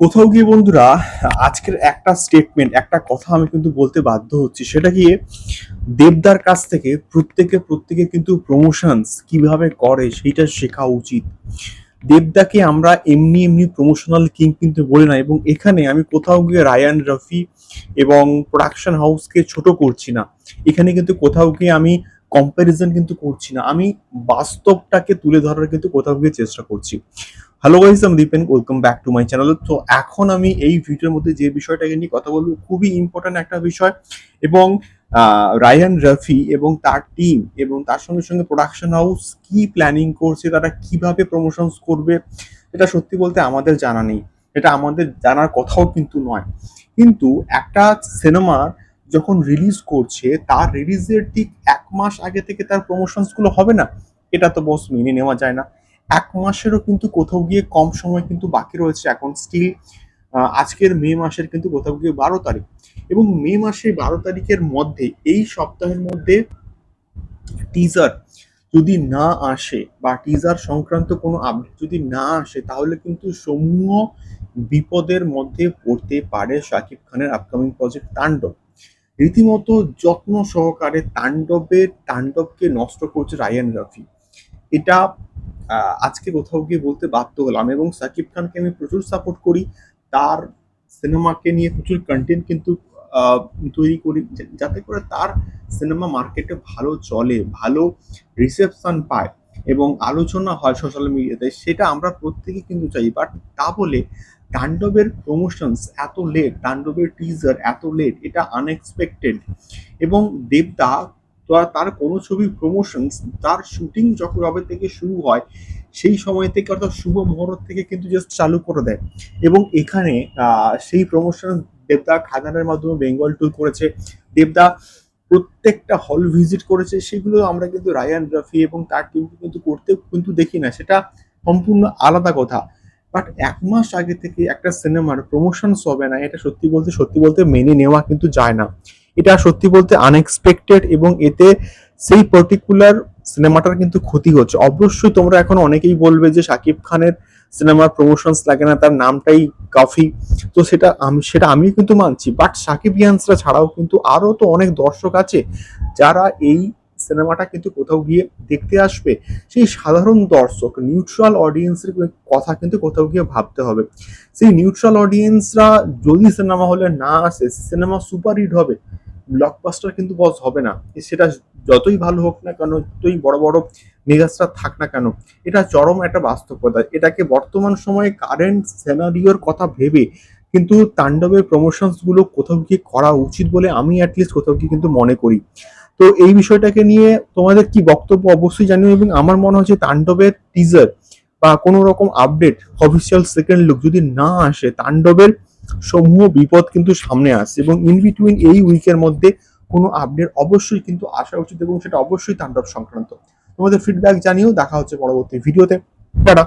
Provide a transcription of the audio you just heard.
কোথাও গিয়ে বন্ধুরা, আজকের একটা স্টেটমেন্ট একটা কথা আমি কিন্তু বলতে বাধ্য হচ্ছি। সেটা গিয়ে দেবদার কাছ থেকে প্রত্যেকে প্রত্যেকে কিন্তু প্রমোশনস কীভাবে করে সেইটা শেখা উচিত। দেবদাকে আমরা এমনি এমনি প্রমোশনাল কিং কিন্তু বলি না, এবং এখানে আমি কোথাও গিয়ে রায়ান রফি এবং প্রোডাকশন হাউসকে ছোট করছি না। এখানে কিন্তু কোথাও গিয়ে আমি কম্প্যারিজন কিন্তু করছি না। আমি বাস্তবটাকে তুলে ধরার কিন্তু কোথাও গিয়ে চেষ্টা করছি। হ্যালো গাইস আমি Dipen welcome back to my channel তো এখন আমি এই ভিডিওর মধ্যে যে বিষয়টাকে নিয়ে কথা বলব, খুবই ইম্পর্ট্যান্ট একটা বিষয়। এবং রায়ান রফি এবং তার টিম এবং তার সঙ্গে সঙ্গে প্রোডাকশন হাউস কি প্ল্যানিং করছে, তারা কীভাবে প্রমোশনস করবে, এটা সত্যি বলতে আমাদের জানা নেই। এটা আমাদের জানার কথাও কিন্তু নয়। কিন্তু একটা সিনেমা যখন রিলিজ করছে, তার রিলিজের ঠিক এক মাস আগে থেকে তার প্রমোশনসগুলো হবে না। এটা তো বস মেনে নেওয়া যায় না। এক মাসেরও কিন্তু কোথাও গিয়ে কম সময় কিন্তু বাকি রয়েছে এখন স্টিল আজকের মে মাসের কিন্তু কোথাও গিয়ে বারো তারিখ। এবং মে মাসের বারো তারিখের মধ্যে, এই সপ্তাহের মধ্যে টিজার যদি না আসে বা টিজার সংক্রান্ত কোনো আপডেট যদি না আসে, তাহলে কিন্তু সমূহ বিপদের মধ্যে পড়তে পারে শাকিব খানের আপকামিং প্রজেক্ট তাণ্ডব। রীতিমতো যত্ন সহকারে তাণ্ডবের, তাণ্ডবকে নষ্ট করছে রায়ান রফি। এটা আজকে কোথাও গিয়ে বলতে বাধ্য হলাম এবং সাকিব খানকে আমি প্রচুর সাপোর্ট করি। তার সিনেমাকে নিয়ে প্রচুর কন্টেন্ট কিন্তু তৈরি করি। যাতে করে তার সিনেমা মার্কেটে ভালো চলে, ভালো রিসেপশন পায় এবং আলোচনা হয় সোশ্যাল মিডিয়াতে সেটা আমরা প্রত্যেকে কিন্তু চাই। বাট তা বলে তাণ্ডবের প্রমোশনস এত লেট তাণ্ডবের টিজার এত লেট এটা আনএক্সপেক্টেড এবং দেবদা তার কোনো ছবি প্রমোশনস তার শুটিং যখন কবে থেকে শুরু হয়, সেই সময় থেকে অর্থাৎ শুভ মুহূর্ত থেকে কিন্তু জাস্ট চালু করে দেয়। এবং এখানে সেই প্রমোশন দেবদা খাদানের মাধ্যমে বেঙ্গল ট্যুর করেছে। দেবদা প্রত্যেকটা হল ভিজিট করেছে। সেগুলো আমরা কিন্তু রায়ান রফি এবং তার টিমকে কিন্তু করতে কিন্তু দেখি না। সেটা সম্পূর্ণ আলাদা কথা। বাট এক মাস আগে থেকে একটা সিনেমার প্রমোশনস হবে না, এটা সত্যি বলতে সত্যি বলতে মেনে নেওয়া কিন্তু যায় না। এটা সত্যি বলতে আনএক্সপেক্টেড এবং এতে সেই পার্টিকুলার সিনেমাটার কিন্তু ক্ষতি হচ্ছে। অবশ্যই তোমরা এখন অনেকেই বলবে যে শাকিব খানের সিনেমার প্রমোশনস লাগে না, তার নামটাই কাফি তো সেটা আমি সেটা আমি কিন্তু মানছি। বাট সাকিব ইয়ান্সরা ছাড়াও কিন্তু আরও তো অনেক দর্শক আছে, যারা এই সিনেমাটা কিন্তু কোথাও গিয়ে দেখতে আসবে। সেই সাধারণ দর্শক নিউট্রাল অডিয়েন্সের কথা কিন্তু কোথাও গিয়ে ভাবতে হবে। সেই নিউট্রাল অডিয়েন্সরা যদি সিনেমা হলে না আসে সিনেমা সুপার হিট হবে। ব্লকবাস্টার কিন্তু বস হবে না। সেটা যতই ভালো হোক না কেন, যতই বড় বড় মেগাস্টার থাক না কেন, এটা চরম একটা বাস্তবতা। এটাকে বর্তমান সময়ে কারেন্ট সেনারিওর কথা ভেবে কিন্তু তাণ্ডবের প্রমোশনসগুলো কোথাও গিয়ে করা উচিত বলে আমি অ্যাটলিস্ট কোথাও গিয়ে কিন্তু মনে করি। তো এই বিষয়টাকে নিয়ে তোমাদের কি বক্তব্য অবশ্যই জানিও এবং আমার মনে হচ্ছে তাণ্ডবের টিজার বা কোনো রকম আপডেট অফিসিয়াল সেকেন্ড লুক যদি না আসে, তাণ্ডবের সমূহ বিপদ কিন্তু সামনে আসছে এবং ইন বিটুইন এই উইকের মধ্যে কোনো আপডেট অবশ্যই কিন্তু আসা উচিত এবং সেটা অবশ্যই তাণ্ডব সংক্রান্ত। তোমাদের ফিডব্যাক জানিয়েও দেখা হচ্ছে পরবর্তী ভিডিওতে টাটা।